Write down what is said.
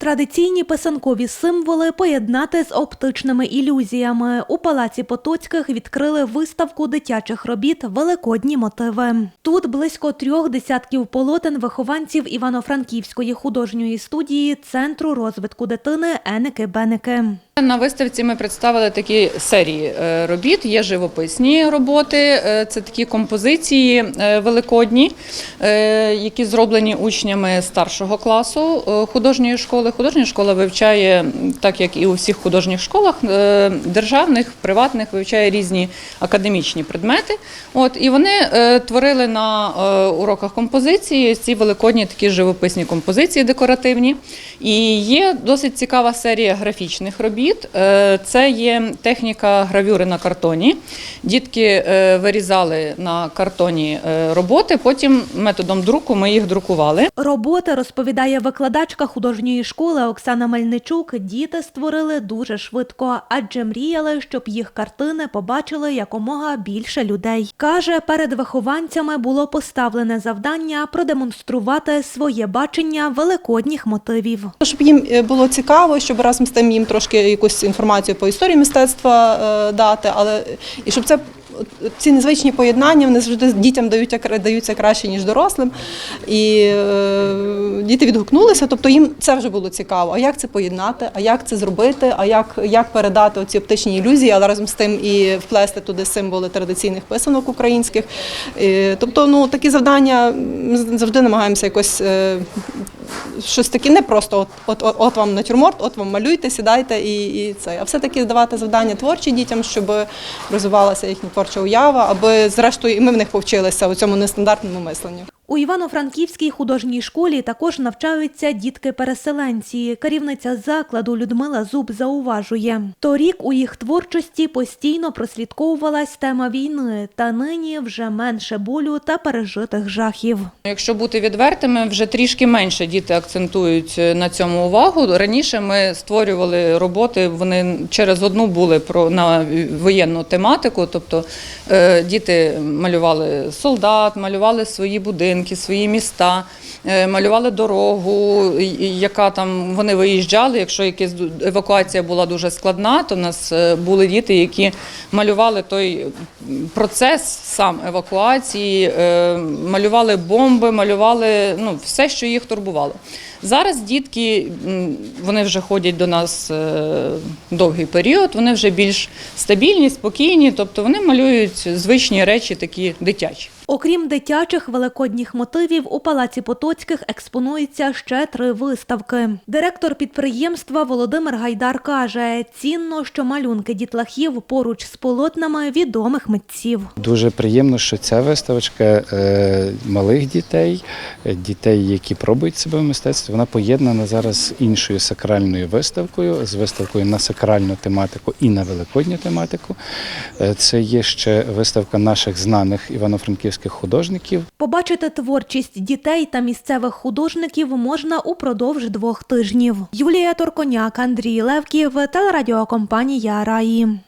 Традиційні писанкові символи поєднати з оптичними ілюзіями. У палаці Потоцьких відкрили виставку дитячих робіт Великодні мотиви. Тут близько трьох десятків полотен вихованців Івано-Франківської художньої студії Центру розвитку дитини Еники Беники. На виставці ми представили такі серії е, робіт. Є живописні роботи, е, це такі композиції е, великодні, які зроблені учнями старшого класу художньої школи. Художня школа вивчає, так як і у всіх художніх школах, державних, приватних, вивчає різні академічні предмети. От і вони творили на уроках композиції ці великодні такі живописні композиції декоративні. І є досить цікава серія графічних робіт. Е, Це є техніка гравюри на картоні. Дітки е, вирізали на картоні е, роботи, потім методом друку ми їх друкували. Роботи, розповідає викладачка художньої школи Оксана Мельничук, діти створили дуже швидко, адже мріяли, щоб їх картини побачили якомога більше людей. Каже, перед вихованцями було поставлене завдання продемонструвати своє бачення великодніх мотивів. Щоб їм було цікаво, щоб разом з тим їм трошки якусь інформацію по історії мистецтва е, дати, але і щоб це ці незвичні поєднання вони завжди дітям дають даються краще ніж дорослим. І е, діти відгукнулися, тобто їм це вже було цікаво. А як це поєднати? А як це зробити? А як, як передати оці оптичні ілюзії, але разом з тим і вплести туди символи традиційних писанок українських. Е, тобто, ну такі завдання ми завжди намагаємося якось. е, щось таке не просто от, от, от, от вам натюрморт, от вам малюйте, сідайте і, і це. А все-таки давати завдання творчі дітям, щоб розвивалася їхня творча уява, аби зрештою і ми в них повчилися у цьому нестандартному мисленню. У Івано-Франківській художній школі також навчаються дітки-переселенці. Керівниця закладу Людмила Зуб зауважує, торік у їх творчості постійно прослідковувалась тема війни, та нині вже менше болю та пережитих жахів. Якщо бути відвертими, вже трішки менше діти акцентують е, на цьому увагу. Раніше ми створювали роботи, вони через одну були про на воєнну тематику. Тобто е, діти малювали солдат, малювали свої будинки, свої міста, е, малювали дорогу, яка там вони виїжджали. Якщо якась евакуація була дуже складна, то в нас е, були діти, які малювали той процес сам евакуації, е, малювали бомби, малювали ну, все, що їх турбувало. Зараз дітки вони вже ходять до нас довгий період, вони вже більш стабільні, спокійні, тобто вони малюють звичні речі, такі дитячі. Окрім дитячих великодніх мотивів, у палаці Потоцьких експонуються ще три виставки. Директор підприємства Володимир Гайдар каже, цінно, що малюнки дітлахів поруч з полотнами відомих митців. Дуже приємно, що ця виставочка е, малих дітей, дітей, які пробують себе в мистецтві, вона поєднана зараз з іншою сакральною виставкою, з виставкою на сакральну тематику і на великодню тематику. Е, Це є ще виставка наших знаних івано-франківських художників. Побачити творчість дітей та місцевих художників можна упродовж двох тижнів. Юлія Торконяк, Андрій Левків, телерадіокомпанія Раї.